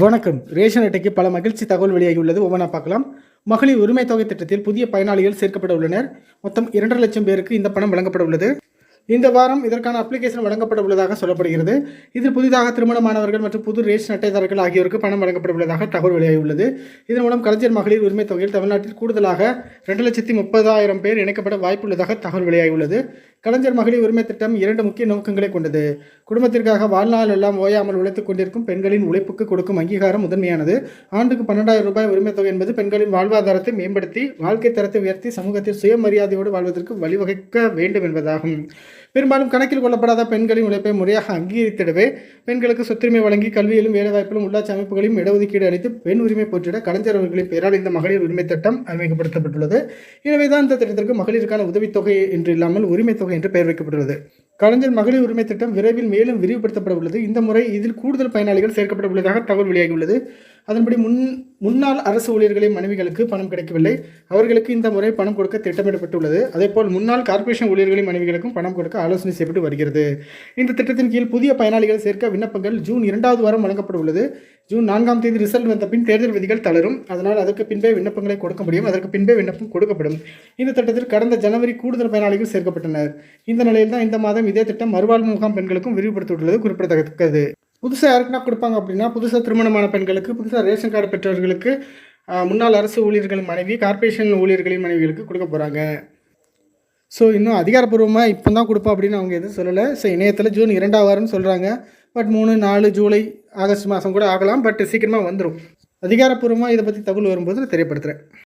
வணக்கம். ரேஷன் அட்டைக்கு பல மகிழ்ச்சி தகவல் வெளியாகியுள்ளது. ஒவ்வொன்றா பார்க்கலாம். மகளிர் உரிமை தொகை திட்டத்தில் புதிய பயனாளிகள் சேர்க்கப்பட உள்ளனர். மொத்தம் இரண்டரை லட்சம் பேருக்கு இந்த பணம் வழங்கப்பட உள்ளது. இந்த வாரம் இதற்கான அப்ளிகேஷன் வழங்கப்பட உள்ளதாக சொல்லப்படுகிறது. இதில் புதிதாக திருமணமானவர்கள் மற்றும் புது ரேஷன் அட்டைதாரர்கள் ஆகியோருக்கு பணம் வழங்கப்பட உள்ளதாக தகவல் வெளியாகியுள்ளது. இதன் மூலம் கலைஞர் மகளிர் உரிமை தொகையில் தமிழ்நாட்டில் கூடுதலாக ரெண்டு லட்சத்தி முப்பதாயிரம் பேர் இணைக்கப்பட வாய்ப்புள்ளதாக தகவல் வெளியாகியுள்ளது. கலைஞர் மகளிர் உரிமை திட்டம் இரண்டு முக்கிய நோக்கங்களை கொண்டது. குடும்பத்திற்காக வாழ்நாள் எல்லாம் ஓயாமல் உழைத்துக் கொண்டிருக்கும் பெண்களின் உழைப்புக்கு கொடுக்கும் அங்கீகாரம் முதன்மையானது. ஆண்டுக்கு பன்னெண்டாயிரம் ரூபாய் உரிமை தொகை என்பது பெண்களின் வாழ்வாதாரத்தை மேம்படுத்தி வாழ்க்கை தரத்தை உயர்த்தி சமூகத்தில் சுயமரியாதையோடு வாழ்வதற்கு வழிவகுக்க வேண்டும் என்பதாகும். பெரும்பாலும் கணக்கில் கொள்ளப்படாத பெண்களின் உழைப்பை முறையாக அங்கீகரித்திடவே பெண்களுக்கு சொத்துரிமை வழங்கி கல்வியிலும் வேலைவாய்ப்பிலும் உள்ளாட்சி அமைப்புகளையும் இடஒதுக்கீடு அளித்து பெண் உரிமை போற்றிட கலைஞர் அவர்களின் பெயரால் இந்த மகளிர் உரிமை திட்டம் அறிமுகப்படுத்தப்பட்டுள்ளது. எனவேதான் இந்த திட்டத்திற்கு மகளிருக்கான உதவித்தொகை என்று இல்லாமல் உரிமை தொகை என்று பெயர் வைக்கப்பட்டுள்ளது. கலைஞர் மகளிர் உரிமை திட்டம் விரைவில் மேலும் விரிவுபடுத்தப்பட உள்ளது. இந்த முறை இதில் கூடுதல் பயனாளிகள் சேர்க்கப்பட உள்ளதாக தகவல் வெளியாகியுள்ளது அதன்படி முன் முன்னாள் அரசு ஊழியர்களின் மனைவிகளுக்கு பணம் கிடைக்கவில்லை. அவர்களுக்கு இந்த முறை பணம் கொடுக்க திட்டமிடப்பட்டுள்ளது. அதேபோல் முன்னாள் கார்ப்பரேஷன் ஊழியர்களின் மனைவிகளுக்கும் பணம் கொடுக்க ஆலோசனை செய்யப்பட்டு வருகிறது. இந்த திட்டத்தின் கீழ் புதிய பயனாளிகள் சேர்க்க விண்ணப்பங்கள் ஜூன் இரண்டாவது வாரம் வழங்கப்பட உள்ளது ஜூன் நான்காம் தேதி ரிசல்ட் வந்த பின் தேர்தல் விதிகள் தளரும். அதனால் அதற்கு பின்பே விண்ணப்பங்களை கொடுக்க முடியும். அதற்கு பின்பே விண்ணப்பம் கொடுக்கப்படும். இந்த திட்டத்தில் கடந்த ஜனவரி கூடுதல் பயனாளிகள் சேர்க்கப்பட்டனர். இந்த நிலையில் தான் இந்த மாதம் இதே திட்டம் மறுவாழ்வு முகாம் பெண்களுக்கும் விரிவுபடுத்தியுள்ளது குறிப்பிடத்தக்கது. புதுசாக யாருக்குன்னா கொடுப்பாங்க அப்படின்னா புதுசாக திருமணமான பெண்களுக்கு புதுசாக ரேஷன் கார்டு பெற்றவர்களுக்கு முன்னாள் அரசு ஊழியர்களின் மனைவி கார்ப்பரேஷன் ஊழியர்களின் மனைவிகளுக்கு கொடுக்க போகிறாங்க ஸோ இன்னும் அதிகாரப்பூர்வமாக இப்போ தான் கொடுப்போம் அப்படின்னு அவங்க எதுவும் சொல்லலை. ஸோ இணையத்தில் ஜூன் இரண்டாம் வாரம்னு சொல்கிறாங்க பட் மூணு நாலு ஜூலை ஆகஸ்ட் மாதம் கூட ஆகலாம். பட் சீக்கிரமாக வந்துடும் அதிகாரப்பூர்வமாக இதை பற்றி தகவல் வரும்போது நான் தெரியப்படுத்துகிறேன்